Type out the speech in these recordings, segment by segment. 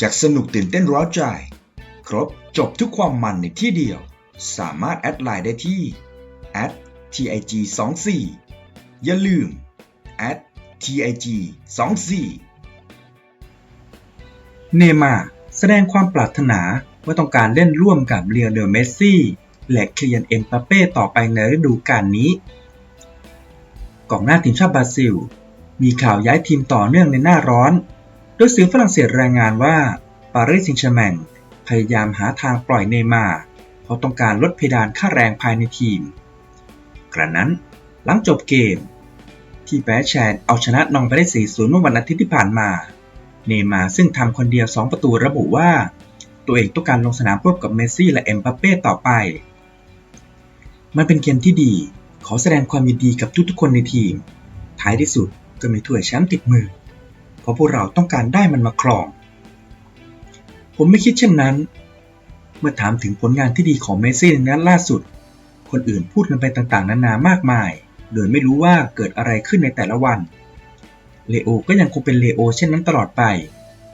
จากสนุกตื่นเต้นร้าวใจ ครบจบทุกความมันในที่เดียว สามารถแอดไลน์ได้ที่ @tig 2 4 อย่าลืม @tig 2 4 เนมาแสดงความปรารถนาว่าต้องการเล่นร่วมกับเลียเดอร์เมสซี่และเคลียนเอ็มปาเป้ต่อไปในฤดูกาลนี้กองหน้าทีมชาติบราซิล มีข่าวย้ายทีมต่อเนื่องในหน้าร้อน โดยสื่อฝรั่งเศสรายงานว่าปารีสแซงแชแมงพยายามหาทางปล่อยเนย์มาเพราะต้องการลดเพดานค่าแรงภายในทีม กระนั้นหลังจบเกม ที่แบชแชนเอาชนะนองไปได้ 4-0 เมื่อวันอาทิตย์ที่ผ่านมา เนย์มาซึ่งทำคนเดียว 2 ประตูระบุว่า ตัวเองต้องการลงสนามร่วมกับเมสซี่และเอ็มบัปเป้ต่อไป มันเป็นเกมที่ดี ขอแสดงความยินดีกับทุกๆคนในทีม ท้ายที่สุดก็มีถ้วยแชมป์ติดมือ ราะพวกเราต้องการได้มันมาครอง ผมไม่คิดเช่นนั้น เมื่อถามถึงผลงานที่ดีของเมสซี่ในนัดล่าสุด คนอื่นพูดกันไปต่างๆ นานามากมาย โดยไม่รู้ว่าเกิดอะไรขึ้นในแต่ละวัน เลโอก็ยังคงเป็นเลโอเช่นนั้นตลอดไป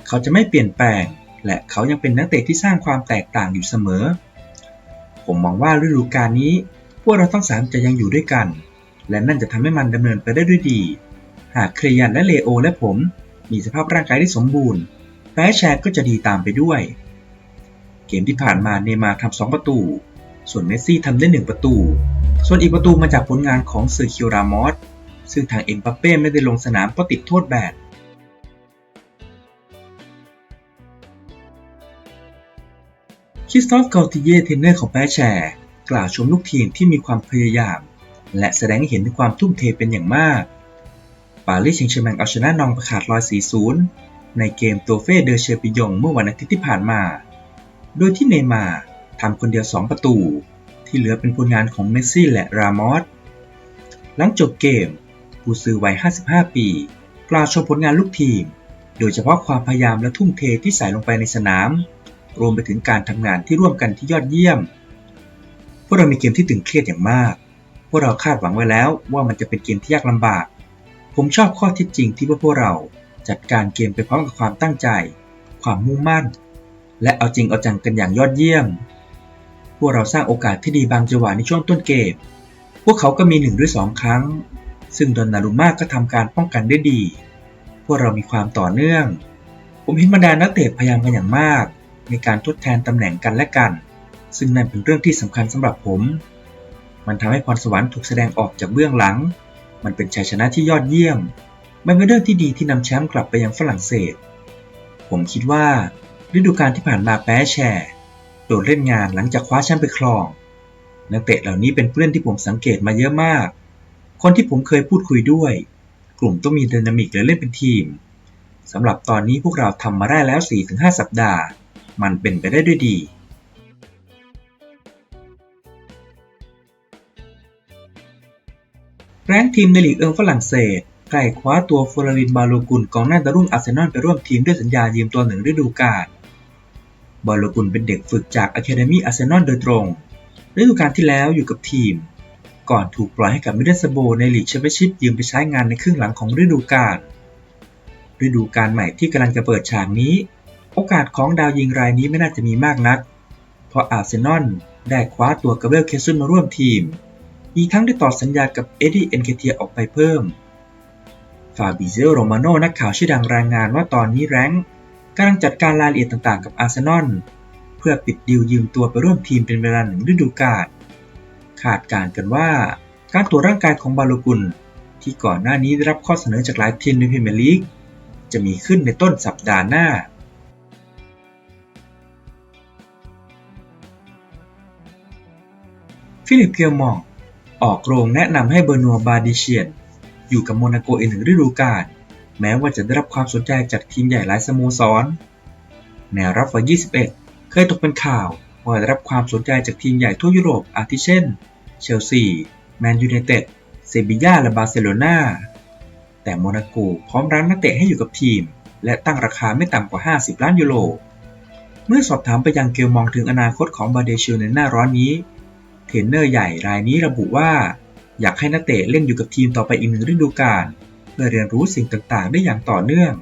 เขาจะไม่เปลี่ยนแปลง และเขายังเป็นนักเตะที่สร้างความแตกต่างอยู่เสมอ ผมมองว่าฤดูกาลนี้ พวกเราทั้งสามจะยังอยู่ด้วยกัน และนั่นจะทำให้มันดำเนินไปได้ด้วยดีหากเครยันและเลโอและผม มีสภาพร่างกายที่สมบูรณ์แพ้แชร์ก็จะดีตามไปด้วย เกมที่ผ่านมาเนมาร์ทำสองประตู ส่วนเมสซี่ทำได้หนึ่งประตู ส่วนอีกประตูมาจากผลงานของเซอร์คิวรามอสซึ่งทางเอ็มบัปเป้ไม่ได้ลงสนามเพราะติดโทษแบนคริสตอฟเกาติเย่ เทนเนอร์ของแปแชร์ กล่าวชมลูกทีมที่มีความพยายาม และแสดงให้เห็นถึงความทุ่มเทเป็นอย่างมาก ปารีสแซงต์แชร์แมงเอาชนะนองประขาดลอย 4-0 ในเกมโตเฟ่เดอเชอปิยงเมื่อวันอาทิตย์ที่ผ่านมา โดยที่เนมาทำคนเดียว 2 ประตู ที่เหลือเป็นผลงานของเมสซี่และรามอส หลังจบเกมผู้ซื้อวัย 55 ปี กล่าวชมผลงานลูกทีม โดยเฉพาะความพยายามและทุ่มเทที่ใส่ลงไปในสนาม รวมไปถึงการทำงานที่ร่วมกันที่ยอดเยี่ยม พวกเรามีเกมที่ตึงเครียดอย่างมาก พวกเราคาดหวังไว้แล้วว่ามันจะเป็นเกมที่ยากลำบาก ผมชอบข้อท็จจริงที่พวกเราจัดการเกมไปพร้อมกับความตั้งใจ ความมุ่งมั่น และเอาจริงเอาจังกันอย่างยอดเยี่ยม พวกเราสร้างโอกาสที่ดีบางจังหวะในช่วงต้นเกม พวกเขาก็มีหนึ่งหรือสองครั้ง ซึ่งดอนนารุม่าก็ทำการป้องกันได้ดี พวกเรามีความต่อเนื่อง ผมเห็นบรรดานักเตะพยายามกันอย่างมาก ในการทดแทนตำแหน่งกันและกัน ซึ่งนั่นเป็นเรื่องที่สำคัญสำหรับผม มันทำให้พรสวรรค์ถูกแสดงออกจากเบื้องหลัง มันเป็นชัยชนะที่ยอดเยี่ยม มันเป็นเรื่องที่ดีที่นำแชมป์กลับไปยังฝรั่งเศส ผมคิดว่าฤดูกาลที่ผ่านมาแพ้แชร์โดดเล่นงานหลังจากคว้าแชมป์ไปครอง นักเตะเหล่านี้เป็นผู้เล่นที่ผมสังเกตมาเยอะมาก คนที่ผมเคยพูดคุยด้วย กลุ่มต้องมีดินามิกและเล่นเป็นทีมสำหรับตอนนี้พวกเราทำมาได้แล้ว 4-5 สัปดาห์ มันเป็นไปได้ด้วยดี แรงทีมในลีกเอิงฝรั่งเศสใกล้คว้าตัวฟลอรินบาโลกุลกองหน้าดาวรุ่งอาร์เซนอลไปร่วมทีมด้วยสัญญายืมตัวหนึ่งฤดูกาลบาโลกุลเป็นเด็กฝึกจากอะคาเดมี่อาร์เซนอลโดยตรงฤดูกาลที่แล้วอยู่กับทีม ก่อนถูกปล่อยให้กับมิดเดิลสโบในลีกแชมเปี้ยนชิพยืมไปใช้งานในครึ่งหลังของฤดูกาลฤดูกาลใหม่ที่กำลังจะเปิดฉากนี้ โอกาสของดาวยิงรายนี้ไม่น่าจะมีมากนัก เพราะอาร์เซนอลได้คว้าตัวกาเบลเคซุนมาร่วมทีม อีกทั้งได้ต่อสัญญากับเอ็ดดี้เอ็นเคเทียออกไปเพิ่ม ฟาบิเซโรมาโนนักข่าวชื่อดังรายงานว่าตอนนี้แรงกำลังจัดการรายละเอียดต่างๆกับอาร์เซนอลเพื่อปิดดีลยืมตัวไปร่วมทีมเป็นเวลาหนึ่งฤดูกาลคาดการ์กันว่าการตรวจร่างกายของบาโลกุล ที่ก่อนหน้านี้ได้รับข้อเสนอจากหลายทีมในพรีเมียร์ลีกจะมีขึ้นในต้นสัปดาห์หน้าฟิลิปเกียร์มอง ออกโรงแนะนำให้เบอร์นัวบาดิเชียน อยู่กับโมนาโกอีกหนึ่งฤดูกาลแม้ว่าจะได้รับความสนใจจากทีมใหญ่หลายสโมสร แนวรับวัย 21 เคยตกเป็นข่าวว่าได้รับความสนใจจากทีมใหญ่ทั่วยุโรปอาทิเช่น เชลซี แมนยูไนเต็ด เซบีย่าและบาร์เซโลนาแต่โมนาโกพร้อมรั้งนักเตะให้อยู่กับทีม และตั้งราคาไม่ต่ำกว่า 50 ล้านยูโร เมื่อสอบถามไปยังเกลมองถึงอนาคตของบาเดเชลในหน้าร้อนนี้ เทรนเนอร์ใหญ่รายนี้ระบุว่า อยากให้นักเตะเล่นอยู่กับทีมต่อไปอีกหนึ่งฤดูกาลเพื่อเรียนรู้สิ่งต่างๆ ได้อย่างต่อเนื่อง